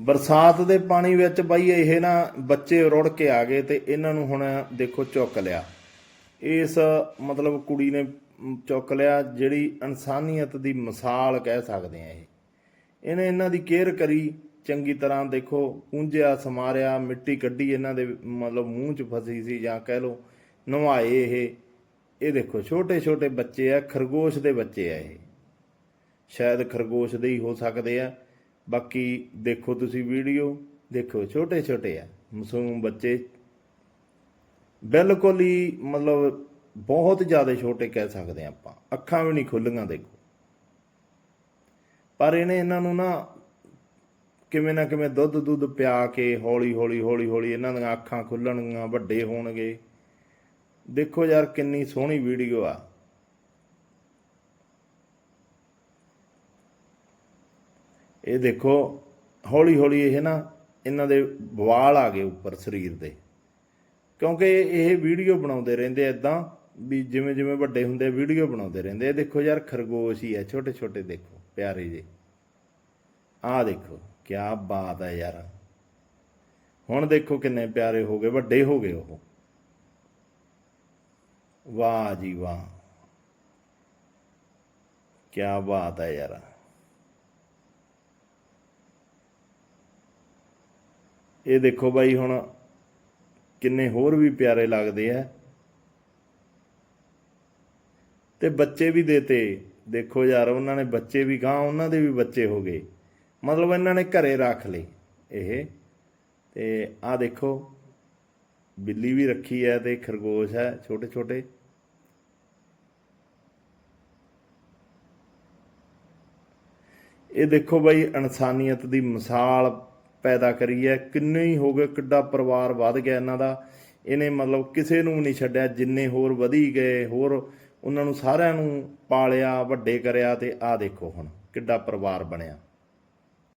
ਬਰਸਾਤ ਦੇ ਪਾਣੀ ਵਿੱਚ ਬਾਈ ਇਹ ਨਾ ਬੱਚੇ ਰੁੜ ਕੇ ਆ ਗਏ ਤੇ ਇਹਨਾਂ ਨੂੰ ਹੁਣ ਦੇਖੋ ਚੁੱਕ ਲਿਆ। ਇਸ ਮਤਲਬ ਕੁੜੀ ਨੇ ਚੁੱਕ ਲਿਆ ਜਿਹੜੀ ਇਨਸਾਨੀਅਤ ਦੀ ਮਿਸਾਲ ਕਹਿ ਸਕਦੇ ਆ ਇਹ। ਇਹਨੇ ਇਹਨਾਂ ਦੀ ਕੇਅਰ ਕਰੀ, ਚੰਗੀ ਤਰ੍ਹਾਂ ਦੇਖੋ, ਪੂੰਝਿਆ, ਸਮਾਰਿਆ, ਮਿੱਟੀ ਕੱਢੀ ਇਹਨਾਂ ਦੇ ਮਤਲਬ ਮੂੰਹ 'ਚ ਫਸੀ ਸੀ ਜਾਂ ਕਹਿ ਲਓ ਨਵਾਏ ਇਹ। ਇਹ ਦੇਖੋ ਛੋਟੇ ਛੋਟੇ ਬੱਚੇ ਆ, ਖਰਗੋਸ਼ ਦੇ ਬੱਚੇ ਆ ਇਹ। ਸ਼ਾਇਦ ਖਰਗੋਸ਼ ਦੇ ਹੀ ਹੋ ਸਕਦੇ ਆ। ਬਾਕੀ ਦੇਖੋ ਤੁਸੀਂ ਵੀਡੀਓ, ਦੇਖੋ ਛੋਟੇ ਛੋਟੇ ਆ, ਮਾਸੂਮ ਬੱਚੇ। ਬਿਲਕੁਲ ਹੀ ਮਤਲਬ ਬਹੁਤ ਜ਼ਿਆਦਾ ਛੋਟੇ ਕਹਿ ਸਕਦੇ ਆ ਆਪਾਂ, ਅੱਖਾਂ ਵੀ ਨਹੀਂ ਖੁੱਲੀਆਂ ਦੇਖੋ। ਪਰ ਇਹਨੇ ਇਹਨਾਂ ਨੂੰ ਨਾ ਕਿਵੇਂ ਨਾ ਕਿਵੇਂ ਦੁੱਧ ਦੁੱਧ ਪਿਆ ਕੇ ਹੌਲੀ ਹੌਲੀ ਹੌਲੀ ਹੌਲੀ ਇਹਨਾਂ ਦੀਆਂ ਅੱਖਾਂ ਖੁੱਲਣਗੀਆਂ, ਵੱਡੇ ਹੋਣਗੇ। ਦੇਖੋ ਯਾਰ ਕਿੰਨੀ ਸੋਹਣੀ ਵੀਡੀਓ ਆ। ਇਹ ਦੇਖੋ ਹੌਲੀ ਹੌਲੀ ਇਹ ਨਾ ਇਹਨਾਂ ਦੇ ਵਾਲ ਆ ਗਏ ਉੱਪਰ ਸਰੀਰ ਦੇ। ਕਿਉਂਕਿ ਇਹ ਵੀਡੀਓ ਬਣਾਉਂਦੇ ਰਹਿੰਦੇ ਐਦਾਂ ਵੀ ਜਿਵੇਂ ਜਿਵੇਂ ਵੱਡੇ ਹੁੰਦੇ ਵੀਡੀਓ ਬਣਾਉਂਦੇ ਰਹਿੰਦੇ ਇਹ ਦੇਖੋ ਯਾਰ, ਖਰਗੋਸ਼ ਹੀ ਹੈ ਛੋਟੇ ਛੋਟੇ ਦੇਖੋ, ਪਿਆਰੇ ਜੇ ਆਹ ਦੇਖੋ ਕੀ ਬਾਤ ਹੈ ਯਾਰ। ਹੁਣ ਦੇਖੋ ਕਿੰਨੇ ਪਿਆਰੇ ਹੋ ਗਏ, ਵੱਡੇ ਹੋ ਗਏ ਉਹ। ਵਾਹ ਜੀ ਵਾਹ। ਕੀ ਬਾਤ ਹੈ ਯਾਰ। ਇਹ ਦੇਖੋ ਬਾਈ ਹੁਣ ਕਿੰਨੇ ਹੋਰ ਵੀ ਪਿਆਰੇ ਲੱਗਦੇ ਆ। ਤੇ ਬੱਚੇ ਵੀ ਦੇਤੇ। ਦੇਖੋ ਯਾਰ, ਉਹਨਾਂ ਨੇ ਬੱਚੇ ਵੀ ਗਾਂ ਉਹਨਾਂ ਦੇ ਵੀ ਬੱਚੇ ਹੋ ਗਏ। ਮਤਲਬ ਇਹਨਾਂ ਨੇ ਘਰੇ ਰੱਖ ਲਏ ਇਹ। ਤੇ ਆਹ ਦੇਖੋ, ਬਿੱਲੀ ਵੀ ਰੱਖੀ ਹੈ ਤੇ ਖਰਗੋਸ਼ ਹੈ ਛੋਟੇ ਛੋਟੇ ਇਹ ਦੇਖੋ ਬਾਈ ਇਨਸਾਨੀਅਤ ਦੀ ਮਿਸਾਲ ਪੈਦਾ ਕਰੀ ਹੈ। ਕਿੰਨੇ ਹੀ ਹੋ ਗਏ, ਕਿੱਡਾ ਪਰਿਵਾਰ ਵੱਧ ਗਿਆ ਇਹਨਾਂ ਦਾ। ਇਹਨੇ ਮਤਲਬ ਕਿਸੇ ਨੂੰ ਵੀ ਨਹੀਂ ਛੱਡਿਆ। ਜਿੰਨੇ ਹੋਰ ਵਧੀ ਗਏ, ਹੋਰ ਉਹਨਾਂ ਨੂੰ ਸਾਰਿਆਂ ਨੂੰ ਪਾਲਿਆ, ਵੱਡੇ ਕਰਿਆ ਤੇ ਆਹ ਦੇਖੋ ਹੁਣ ਕਿੱਡਾ ਪਰਿਵਾਰ ਬਣਿਆ।